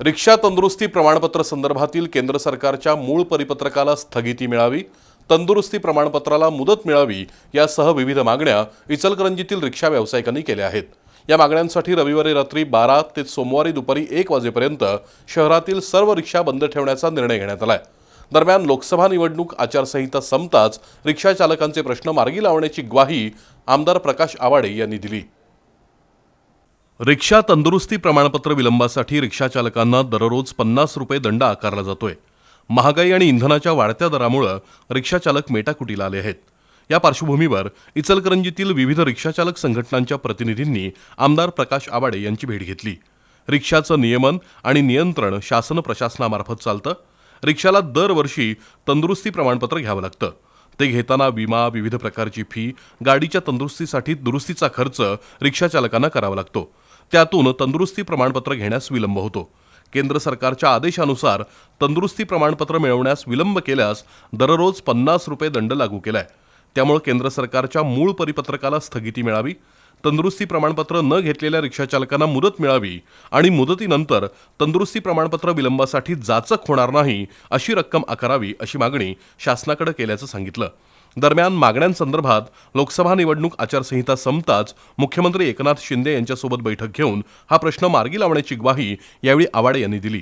रिक्षा तंदुरुस्ती प्रमाणपत्र संदर्भातील केंद्र सरकारच्या मूळ परिपत्रकाला स्थगिती मिळावी तंदुरुस्ती प्रमाणपत्राला मुदत मिळावी यासह विविध मागण्या इचलकरंजीतील रिक्षा व्यावसायिकांनी केल्या आहेत. या मागण्यांसाठी रविवारी रात्री बारा ते सोमवारी दुपारी एक वाजेपर्यंत शहरातील सर्व रिक्षा बंद ठेवण्याचा निर्णय घेण्यात आला आहे दरम्यान लोकसभा निवडणूक आचारसंहिता संपताच रिक्षा चालकांचे प्रश्न मार्गी लावण्याची ग्वाही आमदार प्रकाश आवाडे यांनी दिली. रिक्षा तंदुरुस्ती प्रमाणपत्र विलंबासाठी रिक्षा चालकांना दररोज पन्नास रुपये दंड आकारला जातोय. महागाई आणि इंधनाच्या वाढत्या दरामुळं रिक्षाचालक मेटाकुटीला आले आहेत. या पार्श्वभूमीवर इचलकरंजीतील विविध रिक्षाचालक संघटनांच्या प्रतिनिधींनी आमदार प्रकाश आवाडे यांची भेट घेतली. रिक्षाचं नियमन आणि नियंत्रण शासन प्रशासनामार्फत चालतं. रिक्षाला दरवर्षी तंदुरुस्ती प्रमाणपत्र घ्यावं लागतं. ते घेताना विमा विविध प्रकारची फी गाडीच्या तंदुरुस्तीसाठी दुरुस्तीचा खर्च रिक्षाचालकांना करावा लागतो. त्यातून तंदुरुस्ती प्रमाणपत्र घेण्यास विलंब होतो. केंद्र सरकारच्या आदेशानुसार तंदुरुस्ती प्रमाणपत्र मिळवण्यास विलंब केल्यास दररोज पन्नास रुपये दंड लागू केलाय. त्यामुळे केंद्र सरकारच्या मूळ परिपत्रकाला स्थगिती मिळावी तंदुरुस्ती प्रमाणपत्र न घेतलेल्या रिक्षाचालकांना मुदत मिळावी आणि मुदतीनंतर तंदुरुस्ती प्रमाणपत्र विलंबासाठी जाचक होणार नाही अशी रक्कम आकारावी अशी मागणी शासनाकडे केल्याचं सांगितलं. दरम्यान मागण्यांसंदर्भात लोकसभा निवडणूक आचारसंहिता संपताच मुख्यमंत्री एकनाथ शिंदे यांच्यासोबत बैठक घेऊन हा प्रश्न मार्गी लावण्याची ग्वाही यावेळी आवाडे यांनी दिली.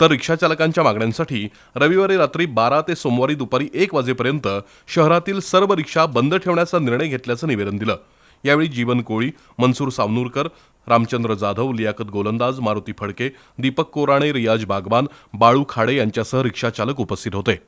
तर रिक्षाचालकांच्या मागण्यांसाठी रविवारी रात्री बारा ते सोमवारी दुपारी एक वाजेपर्यंत शहरातील सर्व रिक्षा बंद ठेवण्याचा निर्णय घेतल्याचं निवेदन दिलं. यावेळी जीवन कोळी मनसूर सावनूरकर रामचंद्र जाधव लियाकत गोलंदाज मारुती फडके दीपक कोराणे रियाज बागवान बाळू खाडे यांच्यासह रिक्षाचालक उपस्थित होते.